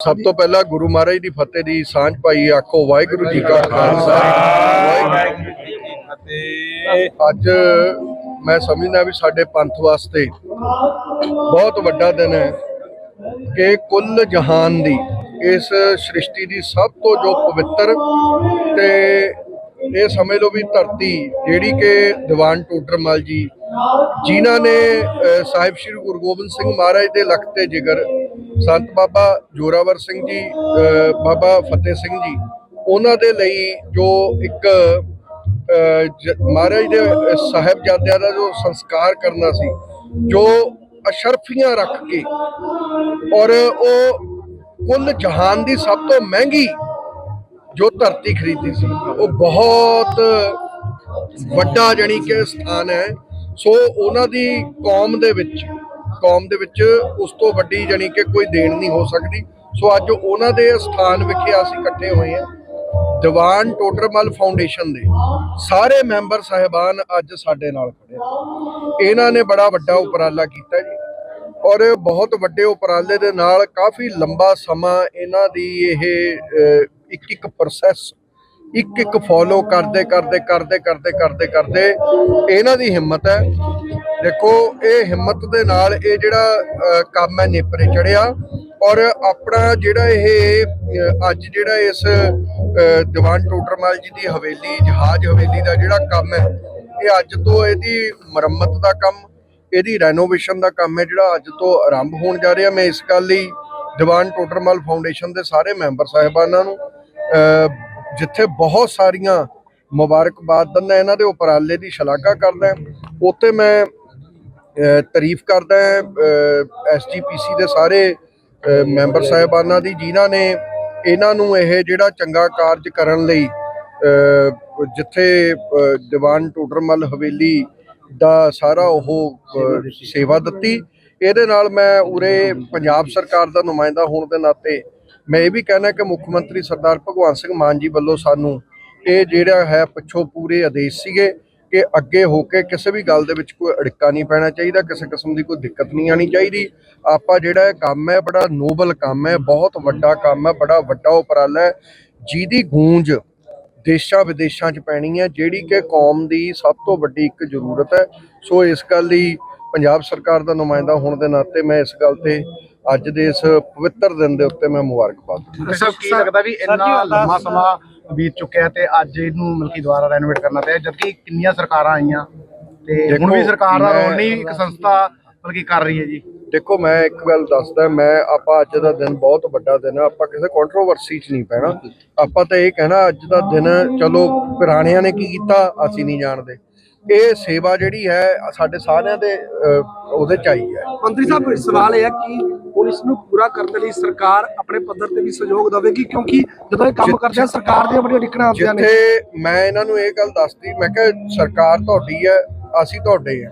ਸਭ ਤੋਂ ਪਹਿਲਾਂ ਗੁਰੂ ਮਹਾਰਾਜ ਦੀ ਫਤਿਹ ਦੀ ਸਾਂਝ ਪਾਈ ਆਖੋ ਵਾਹਿਗੁਰੂ ਜੀ ਕਾ ਖਾਲਸਾ। ਵਾਹਿਗੁਰੂ ਜੀ ਕੀ ਫਤਿਹ ਅੱਜ ਮੈਂ ਸਮਝਦਾ ਵੀ ਸਾਡੇ ਪੰਥ ਵਾਸਤੇ ਬਹੁਤ ਵੱਡਾ ਦਿਨ ਹੈ ਕਿ ਕੁੱਲ ਜਹਾਨ ਦੀ ਇਸ ਸ੍ਰਿਸ਼ਟੀ ਦੀ ਸਭ ਤੋਂ ਜੋ ਪਵਿੱਤਰ ਤੇ ਇਹ ਸਮਝ ਲਓ ਵੀ ਧਰਤੀ ਜਿਹੜੀ ਕਿ ਦੀਵਾਨ ਟੋਡਰਮਲ ਜੀ ਜਿਨ੍ਹਾਂ ਨੇ ਸਾਹਿਬ ਸ੍ਰੀ ਗੁਰੂ ਗੋਬਿੰਦ ਸਿੰਘ ਮਹਾਰਾਜ ਦੇ ਲਖਤੇ ਜਿਗਰ ਸੰਤ ਬਾਬਾ ਜੋਰਾਵਰ ਸਿੰਘ ਜੀ ਬਾਬਾ ਫਤਿਹ ਸਿੰਘ ਜੀ, ਉਹਨਾਂ ਦੇ ਲਈ ਜੋ ਇੱਕ ਮਹਾਰਾਜ ਦੇ ਸਾਹਿਬਜ਼ਾਦਿਆਂ ਦਾ ਜੋ ਸੰਸਕਾਰ ਕਰਨਾ ਸੀ, ਜੋ ਅਸ਼ਰਫੀਆਂ ਰੱਖ ਕੇ ਔਰ ਉਹ ਕੁੱਲ ਜਹਾਨ ਦੀ ਸਭ ਤੋਂ ਮਹਿੰਗੀ ਜੋ ਧਰਤੀ ਖਰੀਦੀ ਸੀ, ਉਹ ਬਹੁਤ ਵੱਡਾ ਜਾਣੀ ਕਿ ਸਥਾਨ ਹੈ। ਸੋ ਉਹਨਾਂ ਦੀ ਕੌਮ ਦੇ ਵਿੱਚ ਕੌਮ ਦੇ ਵਿੱਚ ਉਸ ਤੋਂ ਵੱਡੀ ਜਾਣੀ ਕਿ ਕੋਈ ਦੇਣ ਨਹੀਂ ਹੋ ਸਕਦੀ। ਸੋ ਅੱਜ ਉਹਨਾਂ ਦੇ ਸਥਾਨ ਵਿਖੇ ਅਸੀਂ ਇਕੱਠੇ ਹੋਏ ਹਾਂ। ਦੀਵਾਨ ਟੋਡਰਮਲ ਫਾਊਂਡੇਸ਼ਨ ਦੇ ਸਾਰੇ ਮੈਂਬਰ ਸਾਹਿਬਾਨ ਅੱਜ ਸਾਡੇ ਨਾਲ ਖੜੇ ਇਹਨਾਂ ਨੇ ਬੜਾ ਵੱਡਾ ਉਪਰਾਲਾ ਕੀਤਾ ਜੀ ਔਰ ਬਹੁਤ ਵੱਡੇ ਉਪਰਾਲੇ ਦੇ ਨਾਲ ਕਾਫੀ ਲੰਬਾ ਸਮਾਂ ਇਹਨਾਂ ਦੀ ਇਹ ਇੱਕ ਇੱਕ ਪ੍ਰੋਸੈਸ ਇੱਕ ਇੱਕ ਫੋਲੋ ਕਰਦੇ ਕਰਦੇ ਕਰਦੇ ਕਰਦੇ ਕਰਦੇ ਕਰਦੇ ਇਹਨਾਂ ਦੀ ਹਿੰਮਤ ਹੈ। ਦੇਖੋ ਇਹ ਹਿੰਮਤ ਦੇ ਨਾਲ ਇਹ ਜਿਹੜਾ ਕੰਮ ਹੈ ਨੇਪਰੇ ਚੜਿਆ ਔਰ ਆਪਣਾ ਜਿਹੜਾ ਇਹ ਅੱਜ ਜਿਹੜਾ ਇਸ ਦੀਵਾਨ ਟੋਟਰਮਲ ਜੀ ਦੀ ਹਵੇਲੀ ਜਹਾਜ਼ ਹਵੇਲੀ ਦਾ ਜਿਹੜਾ ਕੰਮ ਹੈ ਇਹ ਅੱਜ ਤੋਂ ਇਹਦੀ ਮੁਰੰਮਤ ਦਾ ਕੰਮ ਇਹਦੀ ਰੈਨੋਵੇਸ਼ਨ ਦਾ ਕੰਮ ਹੈ ਜਿਹੜਾ ਅੱਜ ਤੋਂ ਆਰੰਭ ਹੋਣ ਜਾ ਰਿਹਾ। ਮੈਂ ਇਸ ਗੱਲ ਲਈ ਦੀਵਾਨ ਟੋਡਰਮਲ ਫਾਊਂਡੇਸ਼ਨ ਦੇ ਸਾਰੇ ਮੈਂਬਰ ਸਾਹਿਬਾਨਾਂ ਨੂੰ ਅਹ, ਜਿੱਥੇ ਬਹੁਤ ਸਾਰੀਆਂ ਮੁਬਾਰਕਬਾਦ ਦਿੰਦਾ ਇਹਨਾਂ ਦੇ ਉਪਰਾਲੇ ਦੀ ਸ਼ਲਾਘਾ ਕਰਦਾ ਉੱਥੇ ਮੈਂ ਤਾਰੀਫ ਕਰਦਾ ਐਸਜੀਪੀਸੀ ਦੇ ਸਾਰੇ ਮੈਂਬਰ ਸਾਹਿਬਾਨਾਂ ਦੀ, ਜਿਨ੍ਹਾਂ ਨੇ ਇਹਨਾਂ ਨੂੰ ਇਹ ਜਿਹੜਾ ਚੰਗਾ ਕਾਰਜ ਕਰਨ ਲਈ ਜਿੱਥੇ ਦੀਵਾਨ ਟੋਡਰਮਲ ਹਵੇਲੀ ਦਾ ਸਾਰਾ ਉਹ ਸੇਵਾ ਦਿੱਤੀ। ਇਹਦੇ ਨਾਲ ਮੈਂ ਉਰੇ ਪੰਜਾਬ ਸਰਕਾਰ ਦਾ ਨੁਮਾਇੰਦਾ ਹੋਣ ਦੇ ਨਾਤੇ ਮੈਂ ਇਹ ਵੀ ਕਹਿਣਾ ਕਿ ਮੁੱਖ ਮੰਤਰੀ ਸਰਦਾਰ ਭਗਵੰਤ ਸਿੰਘ ਮਾਨ ਜੀ ਵੱਲੋਂ ਸਾਨੂੰ ਇਹ ਜਿਹੜਾ ਹੈ ਪਿੱਛੋਂ ਪੂਰੇ ਆਦੇਸ਼ ਸੀਗੇ ਕਿ ਅੱਗੇ ਹੋ ਕੇ ਕਿਸੇ ਵੀ ਗੱਲ ਦੇ ਵਿੱਚ ਕੋਈ ਅੜਿੱਕਾ ਨਹੀਂ ਪੈਣਾ ਚਾਹੀਦਾ, ਕਿਸੇ ਕਿਸਮ ਦੀ ਕੋਈ ਦਿੱਕਤ ਨਹੀਂ ਆਣੀ ਚਾਹੀਦੀ। ਆਪਾਂ ਜਿਹੜਾ ਕੰਮ ਹੈ, ਬੜਾ ਨੋਬਲ ਕੰਮ ਹੈ, ਬਹੁਤ ਵੱਡਾ ਕੰਮ ਹੈ, ਬੜਾ ਵੱਡਾ ਉਪਰਾਲਾ ਹੈ, ਜਿਹਦੀ ਗੂੰਜ ਦੇਸ਼ਾਂ ਵਿਦੇਸ਼ਾਂ 'ਚ ਪੈਣੀ ਹੈ, ਜਿਹੜੀ ਕਿ ਕੌਮ ਦੀ ਸਭ ਤੋਂ ਵੱਡੀ ਇੱਕ ਜ਼ਰੂਰਤ ਹੈ। ਸੋ ਇਸ ਗੱਲ ਲਈ ਪੰਜਾਬ ਸਰਕਾਰ ਦਾ ਨੁਮਾਇੰਦਾ ਹੋਣ ਦੇ ਨਾਤੇ ਮੈਂ ਇਸ ਗੱਲ ਤੇ ਅੱਜ ਦੇ ਇਸ ਪਵਿੱਤਰ ਦਿਨ ਦੇ ਉੱਤੇ ਮੈਂ ਮੁਬਾਰਕਬਾਦ ਦਿੰਦਾ। ਸਭ ਕੀ ਲੱਗਦਾ ਵੀ ਇੰਨਾ ਲੰਮਾ ਸਮਾਂ ਬੀਤ ਚੁੱਕਿਆ ਤੇ ਅੱਜ ਇਹਨੂੰ ਮਲਕੀ ਦੁਬਾਰਾ ਰੈਨੋਵੇਟ ਕਰਨਾ ਪਿਆ ਜਦਕਿ ਕਿੰਨੀਆਂ ਸਰਕਾਰਾਂ ਆਈਆਂ ਤੇ ਹੁਣ ਵੀ ਸਰਕਾਰ ਦਾ ਰੋਲ ਨਹੀਂ ਇੱਕ ਸੰਸਥਾ ਬਲਕਿ ਕਰ ਰਹੀ ਹੈ ਜੀ। ਦੇਖੋ ਮੈਂ ਇੱਕ ਗੱਲ ਦੱਸਦਾ ਮੈਂ ਆਪਾਂ ਅੱਜ ਦਾ ਦਿਨ ਬਹੁਤ ਵੱਡਾ ਦਿਨ ਹੈ ਆਪਾਂ ਕਿਸੇ ਕੰਟਰੋਵਰਸੀ 'ਚ ਨਹੀਂ ਪੈਣਾ। ਆਪਾਂ ਤਾਂ ਇਹ ਕਹਿਣਾ ਅੱਜ ਦਾ ਦਿਨ ਚਲੋ ਪੁਰਾਣਿਆਂ ਨੇ ਕੀ ਕੀਤਾ ਅਸੀਂ ਨਹੀਂ ਜਾਣਦੇ। ਇਹ ਸੇਵਾ ਜਿਹੜੀ ਹੈ ਸਾਡੇ ਸਾਰਿਆਂ ਦੇ ਉਹਦੇ ਚ ਆਈ ਹੈ। ਮੰਤਰੀ ਸਾਹਿਬ ਸਵਾਲ ਇਹ ਹੈ ਕਿ ਇਸ ਨੂੰ ਪੂਰਾ ਕਰਨ ਲਈ ਸਰਕਾਰ ਆਪਣੇ ਪੱਧਰ ਤੇ ਵੀ ਸਹਿਯੋਗ ਦੇਵੇਗੀ? ਕਿਉਂਕਿ ਜਦੋਂ ਇਹ ਕੰਮ ਕਰਦੇ ਆ ਸਰਕਾਰ ਦੀਆਂ ਬੜੀਆਂ ਡਿੱਕਣਾਂ ਆਉਂਦੀਆਂ ਨੇ। ਜਿੱਥੇ ਮੈਂ ਇਹਨਾਂ ਨੂੰ ਇਹ ਗੱਲ ਦੱਸਦੀ ਮੈਂ ਕਿਹਾ ਸਰਕਾਰ ਤੁਹਾਡੀ ਹੈ ਅਸੀਂ ਤੁਹਾਡੇ ਆ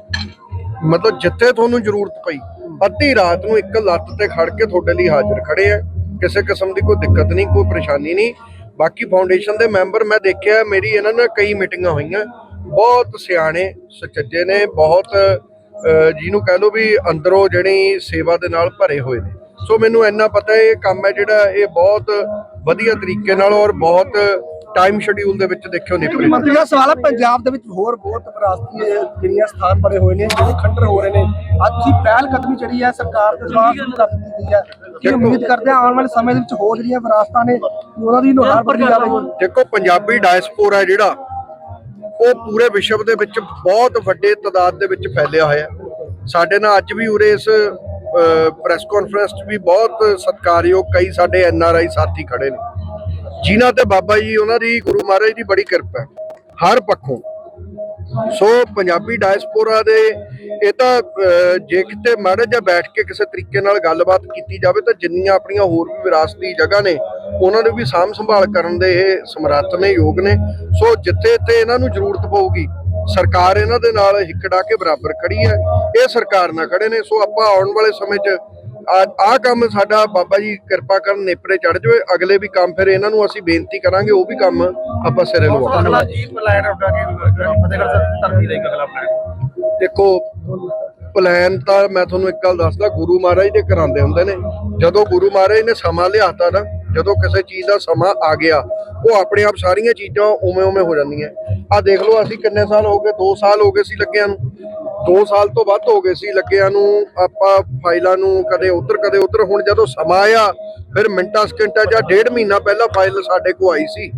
ਮਤਲਬ ਜਿੱਥੇ ਤੁਹਾਨੂੰ ਜ਼ਰੂਰਤ ਪਈ ਅੱਧੀ ਰਾਤ ਨੂੰ ਇੱਕ ਲੱਤ ਤੇ ਖੜ ਕੇ ਤੁਹਾਡੇ ਲਈ ਹਾਜ਼ਰ ਖੜੇ ਆ। ਕਿਸੇ ਕਿਸਮ ਦੀ ਕੋਈ ਦਿੱਕਤ ਨਹੀਂ ਕੋਈ ਪਰੇਸ਼ਾਨੀ ਨਹੀਂ। ਬਾਕੀ ਫਾਊਂਡੇਸ਼ਨ ਦੇ ਮੈਂਬਰ ਮੈਂ ਦੇਖਿਆ ਮੇਰੀ ਇਹਨਾਂ ਨਾਲ ਕਈ ਮੀਟਿੰਗਾਂ ਹੋਈਆਂ। ਬਹੁਤ ਸਿਆਣੇ ਸੁਚੱਜੇ ਨੇ ਬਹੁਤ ਜਿਹਨੂੰ ਕਹਿ ਲਓ ਵੀ ਅੰਦਰੋਂ ਜਿਹੜੀ ਸੇਵਾ ਦੇ ਨਾਲ ਭਰੇ ਹੋਏ ਨੇ। ਸੋ ਮੈਨੂੰ ਇੰਨਾ ਪਤਾ ਹੈ ਇਹ ਕੰਮ ਹੈ ਜਿਹੜਾ ਇਹ ਬਹੁਤ ਵਧੀਆ ਤਰੀਕੇ ਨਾਲ ਔਰ ਬਹੁਤ ਟਾਈਮ ਸ਼ਡਿਊਲ ਦੇ ਵਿੱਚ ਦੇਖਿਓ ਨਿਪਰੇ ਮੰਤਰੀ ਦਾ ਸਵਾਲ ਹੈ ਪੰਜਾਬ ਦੇ ਵਿੱਚ ਹੋਰ ਬਹੁਤ ਵਿਰਾਸਤੀ ਜਿਹੜੀਆਂ ਸਥਾਨ ਬਣੇ ਹੋਏ ਨੇ ਜਿਹੜੇ ਖੰਡਰ ਹੋ ਰਹੇ ਨੇ ਅੱਜ ਦੀ ਪਹਿਲ ਕਦਮੀ ਜਿਹੜੀ ਹੈ ਸਰਕਾਰ ਦੇ ਦੁਆਰਾ ਦਿੱਤੀ ਗਈ ਹੈ। ਕੀ ਉਮੀਦ ਕਰਦੇ ਆ ਆਉਣ ਵਾਲੇ ਸਮੇਂ ਦੇ ਵਿੱਚ ਹੋਰ ਜਿਹੜੀਆਂ ਵਿਰਾਸਤਾਂ ਨੇ ਉਹਨਾਂ ਦੀ ਨੁਹਾਰ ਬਦਲੀ ਜਾਵੇਗੀ ਦੇਖੋ ਪੰਜਾਬੀ ਡਾਇਸਪੋਰਾ ਜਿਹੜਾ ਉਹ ਪੂਰੇ ਵਿਸ਼ਵ ਦੇ ਵਿੱਚ ਬਹੁਤ ਵੱਡੇ ਤਾਦਾਦ ਦੇ ਵਿੱਚ ਫੈਲਿਆ ਹੋਇਆ ਸਾਡੇ ਨਾਲ ਅੱਜ ਵੀ ਉਰੇ ਇਸ ਪ੍ਰੈਸ ਕਾਨਫਰੰਸ 'ਚ ਵੀ ਬਹੁਤ ਸਤਿਕਾਰਯੋਗ ਕਈ ਸਾਡੇ ਐਨ ਆਰ ਆਈ ਸਾਥੀ ਖੜੇ ਨੇ। ਜਿਨ੍ਹਾਂ ਤੇ ਬਾਬਾ ਜੀ, ਉਹਨਾਂ ਦੀ ਗੁਰੂ ਮਹਾਰਾਜ ਦੀ ਬੜੀ ਕਿਰਪਾ ਹੈ। ਹਰ ਪੱਖੋਂ। ਸੋ ਪੰਜਾਬੀ ਡਾਇਸਪੋਰਾ ਦੇ ਇਹ ਤਾਂ ਜੇ ਕਿਤੇ ਮਾੜਾ ਜਿਹਾ ਬੈਠ ਕੇ ਕਿਸੇ ਤਰੀਕੇ ਨਾਲ ਗੱਲਬਾਤ ਕੀਤੀ ਜਾਵੇ ਤਾਂ ਜਿੰਨੀਆਂ ਆਪਣੀਆਂ ਹੋਰ ਵੀ ਵਿਰਾਸਤੀ ਜਗ੍ਹਾ ਨੇ ਉਹਨਾਂ ਨੂੰ ਵੀ ਸਾਂਭ ਸੰਭਾਲ ਕਰਨ ਦੇ ਇਹ ਸਮਰੱਥ ਨੇ ਯੋਗ ਨੇ। ਸੋ ਜਿੱਥੇ ਤੇ ਇਹਨਾਂ ਨੂੰ ਜ਼ਰੂਰਤ ਪਊਗੀ ਸਰਕਾਰ ਇਹਨਾਂ ਦੇ ਨਾਲ ਹਿੱਕੜਾ ਕੇ ਬਰਾਬਰ ਖੜੀ ਹੈ। ਇਹ ਸਰਕਾਰ ਨਾਲ ਖੜੇ ਨੇ। ਸੋ ਆਪਾਂ ਆਉਣ ਵਾਲੇ ਸਮੇਂ 'ਚ ਆ ਕੰਮ ਸਾਡਾ ਬਾਬਾ ਜੀ ਕਿਰਪਾ ਕਰਨ ਨੇਪਰੇ ਚੜ ਜਾਵੇ। ਅਗਲੇ ਵੀ ਕੰਮ ਫਿਰ ਇਹਨਾਂ ਨੂੰ ਅਸੀਂ ਬੇਨਤੀ ਕਰਾਂਗੇ ਉਹ ਵੀ ਕੰਮ ਆਪਾਂ ਸਿਰੇ ਲਵਾਵਾਂਗੇ ਅਗਲਾ ਜੀ ਪਲਾਨ ਉੱਡਾ ਕੇ ਫਤਿਹਗੜ੍ਹ ਸਾਹਿਬ ਧਰਤੀ ਦਾ ਇੱਕ ਅਗਲਾ ਪਲਾਨ ਦੇਖੋ ਪਲਾਨ ਤਾਂ ਮੈਂ ਤੁਹਾਨੂੰ ਇੱਕ ਗੱਲ ਦੱਸਦਾ ਗੁਰੂ ਮਹਾਰਾਜ ਦੇ ਕਰਾਉਂਦੇ ਹੁੰਦੇ ਨੇ। ਜਦੋਂ ਗੁਰੂ ਮਹਾਰਾਜ ਨੇ ਸਮਾਂ ਲਿਆਤਾ ਨਾ ਜਦੋਂ ਕਿਸੇ ਚੀਜ਼ ਦਾ ਸਮਾਂ ਆ ਗਿਆ, ਉਹ ਆਪਣੇ ਆਪ ਸਾਰੀਆਂ ਚੀਜ਼ਾਂ ਉਵੇਂ ਉਵੇਂ ਹੋ ਜਾਂਦੀਆਂ। ਆ ਦੇਖ ਲਓ, ਅਸੀਂ ਕਿੰਨੇ ਸਾਲ ਹੋ ਗਏ 2 ਸਾਲ ਹੋ ਗਏ ਸੀ ਲੱਗਿਆਂ ਨੂੰ। 2 ਸਾਲ ਤੋਂ ਵੱਧ ਹੋ ਗਏ ਸੀ ਲੱਗਿਆਂ ਨੂੰ, ਆਪਾਂ ਫਾਈਲਾਂ ਨੂੰ ਕਦੇ ਉਧਰ ਕਦੇ ਉਧਰ। ਹੁਣ ਜਦੋਂ ਸਮਾਂ ਆਇਆ, ਫਿਰ ਮਿੰਟਾਂ, ਸਕਿੰਟਾਂ ਜਾਂ ਡੇਢ ਮਹੀਨਾ ਪਹਿਲਾਂ ਫਾਈਲ ਸਾਡੇ ਕੋਲ ਆਈ ਸੀ।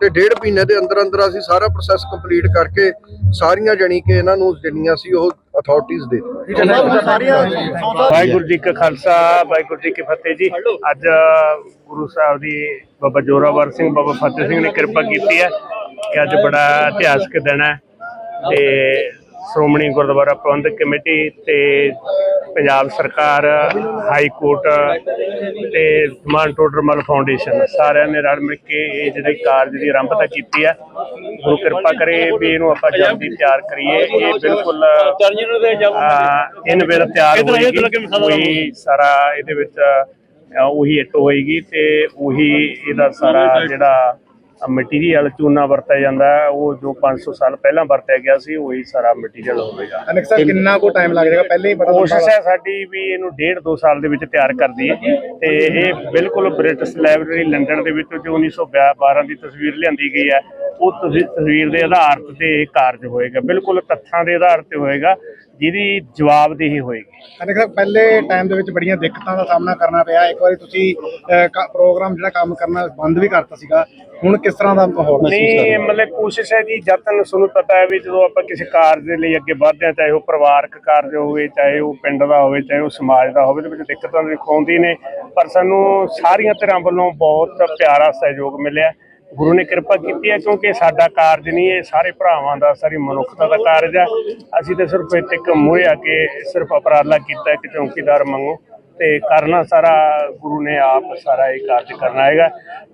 ਤੇ ਡੇਢ ਮਹੀਨੇ ਦੇ ਅੰਦਰ ਅੰਦਰ ਅਸੀਂ ਸਾਰਾ ਪ੍ਰੋਸੈਸ ਕੰਪਲੀਟ ਕਰਕੇ ਸਾਰੀਆਂ ਜਣੀ ਕਿ ਇਹਨਾਂ ਨੂੰ ਜਿਹੜੀਆਂ ਸੀ ਉਹ ਅਥਾਰਟੀਆਂ ਦੇ ਵਾਹਿਗੁਰੂ ਜੀ ਕਾ ਖਾਲਸਾ ਵਾਹਿਗੁਰੂ ਜੀ ਕੀ ਫਤਿਹ ਜੀ। ਅੱਜ ਗੁਰੂ ਸਾਹਿਬ ਦੀ ਬਾਬਾ ਜੋਰਾਵਰ ਸਿੰਘ ਬਾਬਾ ਫਤਿਹ ਸਿੰਘ ਨੇ ਕਿਰਪਾ ਕੀਤੀ ਹੈ ਕਿ ਅੱਜ ਬੜਾ ਇਤਿਹਾਸਕ ਦਿਨ ਹੈ ਤੇ ਸ਼੍ਰੋਮਣੀ ਗੁਰਦੁਆਰਾ ਪ੍ਰਬੰਧਕ ਕਮੇਟੀ ਤੇ ਪੰਜਾਬ ਸਰਕਾਰ ਹਾਈ ਕੋਰਟ ਤੇ ਸਮਾਨ ਟੋਡਰਮਲ ਫਾਊਂਡੇਸ਼ਨ ਸਾਰਿਆਂ ਨੇ ਰਲ ਮਿਲ ਕੇ ਇਹ ਜਿਹੜੇ ਕਾਰਜ ਦੀ ਆਰੰਭਤਾ ਕੀਤੀ ਹੈ। ਗੁਰੂ ਕਿਰਪਾ ਕਰੇ ਵੀ ਇਹਨੂੰ ਆਪਾਂ ਜਲਦੀ ਤਿਆਰ ਕਰੀਏ। ਇਹ ਬਿਲਕੁਲ ਅਹ ਇਨ ਵੇਲੇ ਤਿਆਰ ਹੋਏਗੀ। ਸਾਰਾ ਇਹਦੇ ਵਿੱਚ ਉਹੀ ਇੱਟ ਹੋਏਗੀ ਤੇ ਉਹੀ ਇਹਦਾ ਸਾਰਾ ਜਿਹੜਾ ਮਟੀਰੀਅਲ ਚੂਨਾ ਵਰਤਿਆ ਜਾਂਦਾ ਹੈ, ਉਹ ਜੋ 500 ਸਾਲ ਪਹਿਲਾਂ ਵਰਤਿਆ ਗਿਆ ਸੀ ਉਹੀ ਸਾਰਾ ਮਟੀਰੀਅਲ ਹੋਵੇਗਾ। ਅਨਕ ਸਰ ਕਿੰਨਾ ਕੋ ਟਾਈਮ ਲੱਗ ਜਾਏਗਾ? ਪਹਿਲੇ ਹੀ ਬੜਾ ਕੋਸ਼ਿਸ਼ ਹੈ ਸਾਡੀ ਵੀ ਇਹਨੂੰ ਡੇਢ ਦੋ ਸਾਲ ਦੇ ਵਿੱਚ ਤਿਆਰ ਕਰ ਦਈਏ। ਤੇ ਇਹ ਬਿਲਕੁਲ ਬ੍ਰਿਟਿਸ਼ ਲਾਇਬ੍ਰੇਰੀ ਲੰਡਨ ਦੇ ਵਿੱਚੋਂ ਜੋ 1912 ਦੀ ਤਸਵੀਰ ਲਿਆਂਦੀ ਗਈ ਹੈ ਉਹ ਤਸਵੀ- ਤਸਵੀਰ ਦੇ ਆਧਾਰ ਤੇ ਇਹ ਕਾਰਜ ਹੋਏਗਾ। ਬਿਲਕੁਲ ਤੱਥਾਂ ਦੇ ਆਧਾਰ ਤੇ ਹੋਏਗਾ ਜਿਹਦੀ ਜਵਾਬਦੇਹੀ ਹੋਏਗੀ। ਅਨਕ ਸਰ ਪਹਿਲੇ ਟਾਈਮ ਦੇ ਵਿੱਚ ਬੜੀਆਂ ਦਿੱਕਤਾਂ ਦਾ ਸਾਹਮਣਾ ਕਰਨਾ ਪਿਆ। ਇੱਕ ਵਾਰੀ ਤੁਸੀਂ ਅਹ, ਕ- ਪ੍ਰੋਗਰਾਮ ਜਿਹੜਾ ਕੰਮ ਕਰਨਾ ਬੰਦ ਵੀ ਕਰਤਾ ਸੀਗਾ। ਹੁਣ ਕਿਸ ਤਰ੍ਹਾਂ ਦਾ ਮਾਹੌਲ ਮਹਿਸੂਸ ਕਰ ਰਹੇ ਨਹੀਂ ਹੋ? ਮਤਲਬ ਕੋਸ਼ਿਸ਼ ਹੈ ਜੀ ਜਤਨ ਤੁਹਾਨੂੰ ਪਤਾ ਹੈ ਵੀ ਜਦੋਂ ਆਪਾਂ ਕਿਸੇ ਕਾਰਜ ਦੇ ਲਈ ਅੱਗੇ ਵਧਦੇ ਹਾਂ ਚਾਹੇ ਉਹ ਪਰਿਵਾਰਕ ਕਾਰਜ ਹੋਵੇ ਚਾਹੇ ਉਹ ਪਿੰਡ ਦਾ ਹੋਵੇ ਚਾਹੇ ਉਹ ਸਮਾਜ ਦਾ ਹੋਵੇ ਤੇ ਵਿੱਚ ਦਿੱਕਤਾਂ ਦੇਖੋ ਆਉਂਦੀ ਨੇ। ਪਰ ਸਾਨੂੰ ਸਾਰੀਆਂ ਧਿਰਾਂ ਵੱਲੋਂ ਬਹੁਤ ਪਿਆਰਾ ਸਹਿਯੋਗ ਮਿਲਿਆ। ਗੁਰੂ ਨੇ ਕਿਰਪਾ ਕੀਤੀ ਹੈ ਕਿਉਂਕਿ ਸਾਡਾ ਕਾਰਜ ਨਹੀਂ ਇਹ ਸਾਰੇ ਭਰਾਵਾਂ ਦਾ, ਸਾਰੀ ਮਨੁੱਖਤਾ ਦਾ ਕਾਰਜ ਹੈ। ਅਸੀਂ ਤਾਂ ਸਿਰਫ ਇੱਥੇ ਇੱਕ ਮੂਹਰੇ ਆ ਕੇ ਸਿਰਫ ਉਪਰਾਲਾ ਕੀਤਾ, ਇੱਕ ਚੌਕੀਦਾਰ ਮੰਗੋ ਤੇ ਕਰਨਾ ਸਾਰਾ ਗੁਰੂ ਨੇ ਆਪ ਸਾਰਾ ਇਹ ਕਾਰਜ ਕਰਨਾ ਹੈਗਾ।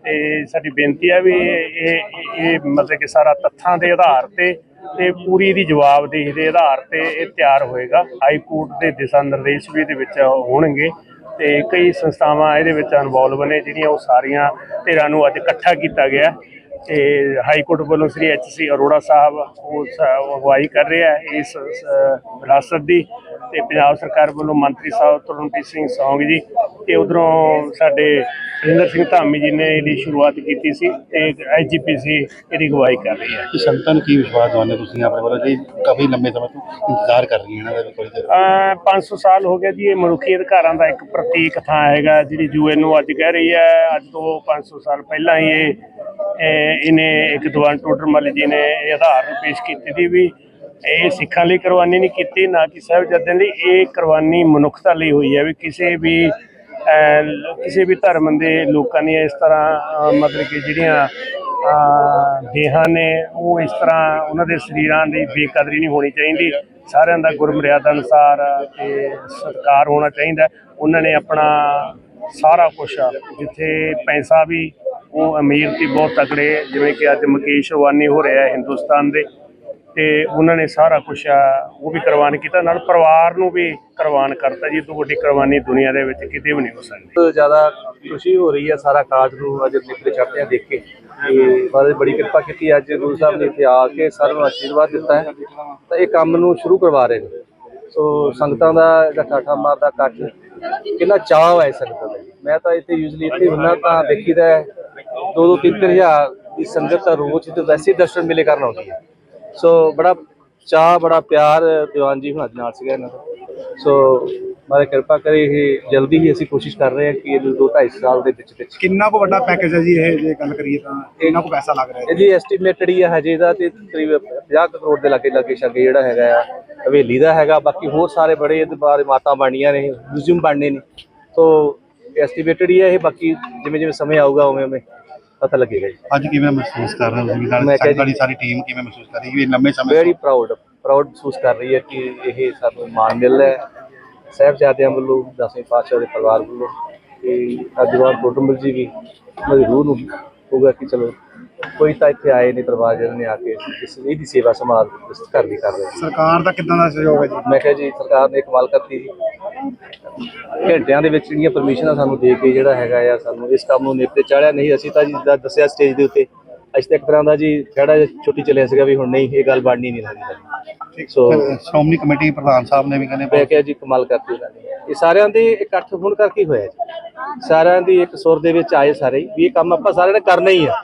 ਤੇ ਸਾਡੀ ਬੇਨਤੀ ਹੈ ਵੀ ਇਹ, ਇਹ- ਇਹ ਮਤਲਬ ਕਿ ਸਾਰਾ ਤੱਥਾਂ ਦੇ ਆਧਾਰ ਤੇ ਤੇ ਪੂਰੀ ਦੀ ਜਵਾਬਦੇਹੀ ਦੇ ਆਧਾਰ ਤੇ ਇਹ ਤਿਆਰ ਹੋਏਗਾ। ਹਾਈ ਕੋਰਟ ਦੇ ਦਿਸ਼ਾ ਨਿਰਦੇਸ਼ ਵੀ ਇਹਦੇ ਵਿੱਚ ਹੋਣਗੇ। ਤੇ ਕਈ ਸੰਸਥਾਵਾਂ ਇਹਦੇ ਵਿੱਚ ਇਨਵੋਲਵ ਨੇ, ਜਿਹੜੀਆਂ ਉਹ ਸਾਰੀਆਂ ਧਿਰਾਂ ਨੂੰ ਅੱਜ ਇਕੱਠਾ ਕੀਤਾ ਗਿਆ ਤੇ ਹਾਈ ਕੋਰਟ ਵੱਲੋਂ ਸ੍ਰੀ ਐਚ ਸੀ ਅਰੋੜਾ ਸਾਹਿਬ, ਉਹ ਅਗਵਾਈ ਕਰ ਰਿਹਾ ਇਸ ਵਿਰਾਸਤ ਦੀ। ਤੇ ਪੰਜਾਬ ਸਰਕਾਰ ਵੱਲੋਂ ਮੰਤਰੀ ਸਾਹਿਬ ਤਰਨਪ੍ਰੀਤ ਸਿੰਘ ਸੌਂਗ ਜੀ ਤੇ ਉਧਰੋਂ ਸਾਡੇ ਰਿੰਦਰ ਸਿੰਘ ਧਾਮੀ ਜੀ ਨੇ ਇਹਦੀ ਸ਼ੁਰੂਆਤ ਕੀਤੀ ਸੀ ਤੇ ਐਜੀਪੀਸੀ ਇਹਦੀ ਅਗਵਾਈ ਕਰ ਰਹੀ ਹੈ। ਕਿ ਨੂੰ ਕੀ ਵਿਸ਼ਵਾਸ ਦਵਾਉਂਦੇ ਤੁਸੀਂ ਆਪਣੇ ਵੱਲੋਂ? ਜੀ ਕਾਫੀ ਲੰਬੇ ਸਮੇਂ ਤੋਂ ਇੰਤਜ਼ਾਰ ਕਰ ਰਹੀਆਂ ਇਹਨਾਂ ਦਾ ਵੀ ਕੋਈ ਤੇ। ਅਹ 500 ਸਾਲ ਹੋ ਗਿਆ ਜੀ ਇਹ ਮਨੁੱਖੀ ਅਧਿਕਾਰਾਂ ਦਾ ਇੱਕ ਪ੍ਰਤੀਕ ਥਾਂ ਹੈਗਾ ਜਿਹੜੀ ਯੂਐਨ ਨੂੰ ਅੱਜ ਕਹਿ ਰਹੀ ਹੈ। ਅੱਜ ਤੋਂ 500 ਸਾਲ ਪਹਿਲਾਂ ਹੀ ਇਹ ਇਹ- ਇਹਨੇ ਇੱਕ ਦੀਵਾਨ ਟੋਡਰਮਲ ਜੀ ਨੇ ਇਹ ਆਧਾਰ ਨੂੰ ਪੇਸ਼ ਕੀਤੀ ਸੀ ਵੀ ਇਹ ਸਿੱਖਾਂ ਲਈ ਕੁਰਬਾਨੀ ਨਹੀਂ ਕੀਤੀ, ਨਾ ਕਿ ਸਾਹਿਬਜ਼ਾਦਿਆਂ ਲਈ। ਇਹ ਕੁਰਬਾਨੀ ਮਨੁੱਖਤਾ ਲਈ ਹੋਈ ਹੈ ਵੀ ਕਿਸੇ ਵੀ ਕਿਸੇ ਵੀ ਧਰਮ ਦੇ ਲੋਕਾਂ ਨੇ ਇਸ ਤਰ੍ਹਾਂ ਮਤਲਬ ਕਿ ਜਿਹੜੀਆਂ ਦੇਹਾਂ ਨੇ, ਉਹ ਇਸ ਤਰ੍ਹਾਂ ਉਹਨਾਂ ਦੇ ਸਰੀਰਾਂ ਦੀ ਬੇਕਦਰੀ ਨਹੀਂ ਹੋਣੀ ਚਾਹੀਦੀ। ਸਾਰਿਆਂ ਦਾ ਗੁਰਮਰਿਆਦਾ ਅਨੁਸਾਰ ਤੇ ਸਤਿਕਾਰ ਹੋਣਾ ਚਾਹੀਦਾ। ਉਹਨਾਂ ਨੇ ਆਪਣਾ ਸਾਰਾ ਕੁਝ ਜਿੱਥੇ ਪੈਸਾ ਵੀ, ਉਹ ਅਮੀਰ ਤੇ ਬਹੁਤ ਤਕੜੇ, ਜਿਵੇਂ ਕਿ ਅੱਜ ਮੁਕੇਸ਼ ਅਵਾਨੀ ਹੋ ਰਿਹਾ ਹੈ ਹਿੰਦੁਸਤਾਨ ਦੇ। ਤੇ ਉਹਨਾਂ ਨੇ ਸਾਰਾ ਕੁਝ ਉਹ ਵੀ ਕੁਰਬਾਨ ਕੀਤਾ। ਨਾਲ ਪਰਿਵਾਰ ਨੂੰ ਵੀ ਕੁਰਬਾਨ ਕਰਤਾ ਜੀ। ਤੋਂ ਵੱਡੀ ਕੁਰਬਾਨੀ ਦੁਨੀਆ ਦੇ ਵਿੱਚ ਕਿਤੇ ਵੀ ਨਹੀਂ ਹੋ ਸਕਦੀ। ਜ਼ਿਆਦਾ ਖੁਸ਼ੀ ਹੋ ਰਹੀ ਹੈ ਸਾਰਾ ਕਾਜ ਨੂੰ ਅੱਜ ਨਿਕਲੇ ਚੜ੍ਹਦਿਆਂ ਦੇਖ ਕੇ। ਤੇ ਬਾਰੇ ਬੜੀ ਕਿਰਪਾ ਕੀਤੀ ਅੱਜ ਗੁਰੂ ਸਾਹਿਬ ਨੇ ਇੱਥੇ ਆ ਕੇ ਸਾਰਿਆਂ ਨੂੰ ਆਸ਼ੀਰਵਾਦ ਦਿੱਤਾ ਹੈ। ਤਾਂ ਇਹ ਕੰਮ ਨੂੰ ਸ਼ੁਰੂ ਕਰਵਾ ਰਹੇ ਨੇ। ਸੋ ਸੰਗਤਾਂ ਦਾ ਜਿਹੜਾ ਠਾਠਾ ਮਾਰਦਾ ਇਕੱਠ, ਕਿੰਨਾ ਚਾਅ ਹੈ ਸੰਗਤਾਂ ਦਾ। ਮੈਂ ਤਾਂ ਇੱਥੇ ਯੂਜ਼ਲੀ ਇੱਥੇ ਹੁੰਨਾ ਤਾਂ ਦੇਖੀਦਾ ਹੈ। ਦੋ ਦੋ ਤਿੰਨ ਤਿੰਨ ਹਜ਼ਾਰ ਦੀ ਸੰਗਤ ਦਾ ਰੋਜ਼ ਤੇ ਵੈਸੇ ਦਰਸ਼ਨ ਮਿਲੇ ਕਰਨ ਆਉਂਦੀ ਹੈ। ਸੋ ਬੜਾ ਚਾਹ ਬੜਾ ਪਿਆਰ ਦੀਵਾਨ ਜੀ ਹੁਣਾਂ ਦੇ ਨਾਲ ਸੀਗਾ ਇਹਨਾਂ ਦਾ। ਸੋ ਮਾਰੇ ਕਿਰਪਾ ਕਰੇ ਇਹ ਜਲਦੀ ਹੀ ਅਸੀਂ ਕੋਸ਼ਿਸ਼ ਕਰ ਰਹੇ ਹਾਂ ਕਿ ਇਹ ਦੋ ਢਾਈ ਸਾਲ ਦੇ ਵਿੱਚ ਵਿੱਚ ਕਿੰਨਾ ਕੋ ਵੱਡਾ ਪੈਕੇਜ ਹੈ ਜੀ ਇਹ? ਜੇ ਗੱਲ ਕਰੀਏ ਤਾਂ ਇਹਨਾਂ ਕੋ ਪੈਸਾ ਲੱਗ ਰਿਹਾ ਹੈ? ਇਹਦੀ ਐਸਟੀਮੇਟਡ ਹੀ ਹੈ ਹਜੇ ਦਾ ਤੇ ਤਕਰੀਬਨ 50 ਕਰੋੜ ਦੇ ਲਾਗੇ ਲਾਗੇ ਛਾਗੇ ਜਿਹੜਾ ਹੈਗਾ ਆ ਹਵੇਲੀ ਦਾ ਹੈਗਾ। ਬਾਕੀ ਹੋਰ ਸਾਰੇ ਬੜੇ ਇਹਦੇ ਬਾਰੇ ਮਾਤਾ ਬਣੀਆਂ ਨੇ ਮਿਊਜ਼ੀਅਮ ਬਣਨੇ ਨੇ। ਸੋ ਐਸਟੀਮੇਟਡ ਹੀ ਹੈ ਇਹ ਬਾਕੀ ਜਿਵੇਂ ਜਿਵੇਂ ਸਮੇਂ ਆਊਗਾ ਉਵੇਂ ਉਵੇਂ ਪਤਾ ਲੱਗੇਗਾ ਜੀ। ਅੱਜ ਕਿਵੇਂ ਮਹਿਸੂਸ ਕਰ ਰਹੇ ਹੋ ਤੁਸੀਂ? ਨਾਲ ਮੈਂ ਕਿਹਾ ਜੀ- ਸਾਡੀ ਸਾਰੀ ਟੀਮ ਕਿਵੇਂ ਮਹਿਸੂਸ ਕਰ ਰਹੀ ਹੈ? ਵੀ ਲੰਬੇ ਸਮੇਂ ਵੈਰੀ ਪ੍ਰਾਊਡ ਪ੍ਰਾਊਡ ਮਹਿਸੂਸ ਕਰ ਰਹੀ ਹੈ ਕਿ ਇਹ ਸਾਨੂੰ ਮਾਣ ਮਿਲ ਰਿਹਾ ਹੈ। ਸਾਹਿਬਜ਼ਾਦਿਆਂ ਵੱਲੋਂ ਦਸਵੇਂ ਪਾਤਸ਼ਾਹ ਦੇ ਪਰਿਵਾਰ ਵੱਲੋਂ ਤੇ ਅਜਵਾਨ ਕੁਟੁੰਬ ਜੀ ਵੀ ਰੂਹ ਨੂੰ ਹੋਊਗਾ ਕਿ ਚਲੋ ਕੋਈ ਤਾਂ ਇੱਥੇ ਆਏ ਨੇ ਪਰਿਵਾਰ ਜਿਹਨਾਂ ਨੇ ਆ ਕੇ ਇਸ ਇਹਦੀ ਸੇਵਾ ਸੰਭਾਲ ਇਸ ਘਰ ਦੀ ਕਰ ਰਹੇ ਸਰਕਾਰ ਦਾ ਕਿੱਦਾਂ ਦਾ ਸਹਿਯੋਗ ਹੈ ਜੀ? ਮੈਂ ਕਿਹਾ ਜੀ ਸਰਕਾਰ ਨੇ ਕਮਾਲ ਕਰਤੀ ਜੀ। ਘੰਟਿਆਂ ਦੇ ਵਿੱਚ ਜਿਹੜੀਆਂ ਪਰਮਿਸ਼ਨਾਂ ਸਾਨੂੰ ਦੇ ਕੇ ਜਿਹੜਾ ਹੈਗਾ ਆ ਸਾਨੂੰ ਇਸ ਕੰਮ ਨੂੰ ਨੇਪਰੇ ਚਾੜਿਆ। ਨਹੀਂ ਅਸੀਂ ਤਾਂ ਜੀ ਜਿੱਦਾਂ ਦੱਸਿਆ ਸਟੇਜ ਦੇ ਉੱਤੇ ਅੱਜ ਤੱਕ ਤਰ੍ਹਾਂ ਦਾ ਜੀ ਕਿਹੜਾ ਛੁੱਟੀ ਚੱਲਿਆ ਸੀਗਾ ਵੀ ਹੁਣ ਨਹੀਂ ਇਹ ਗੱਲ ਬਣਨੀ ਨਹੀਂ ਲੱਗਦੀ ਸੋ ਸ਼੍ਰੋਮਣੀ ਕਮੇਟੀ ਪ੍ਰਧਾਨ ਸਾਹਿਬ ਨੇ ਵੀ ਕਹਿੰਦੇ ਮੈਂ ਕਿਹਾ ਜੀ ਕਮਾਲ ਕਰਤੀ ਉਹਨਾਂ ਨੇ। ਇਹ ਸਾਰਿਆਂ ਦੇ ਇਕੱਠ ਹੋਣ ਕਰਕੇ ਹੋਇਆ ਜੀ। ਸਾਰਿਆਂ ਦੀ ਇੱਕ ਸੁਰ ਦੇ ਵਿੱਚ ਆਏ ਸਾਰੇ ਵੀ ਇਹ ਕੰਮ ਆਪਾਂ ਸਾਰਿਆਂ ਨੇ ਕਰਨਾ ਹੀ ਆ।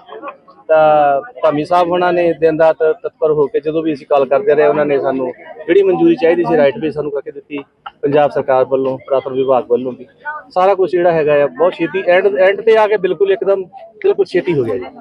ਤਾਂ ਧਾਮੀ ਸਾਹਿਬ ਉਹਨਾਂ ਨੇ ਦਿਨ ਰਾਤ ਤਤਪਰ ਹੋ ਕੇ ਜਦੋਂ ਵੀ ਅਸੀਂ ਕਾਲ ਕਰਦੇ ਰਹੇ, ਉਹਨਾਂ ਨੇ ਸਾਨੂੰ ਜਿਹੜੀ ਮਨਜ਼ੂਰੀ ਚਾਹੀਦੀ ਸੀ ਰਾਈਟ ਵੀ ਸਾਨੂੰ ਕਰਕੇ ਦਿੱਤੀ, ਪੰਜਾਬ ਸਰਕਾਰ ਵੱਲੋਂ, ਪੁਰਾਤਨ ਵਿਭਾਗ ਵੱਲੋਂ ਵੀ। ਸਾਰਾ ਕੁਝ ਜਿਹੜਾ ਹੈਗਾ ਆ, ਬਹੁਤ ਛੇਤੀ ਐਂਡ ਐਂਡ ਤੇ ਆ ਕੇ ਬਿਲਕੁਲ ਇੱਕਦਮ ਬਿਲਕੁਲ ਛੇਤੀ ਹੋ ਗਿਆ ਜੀ।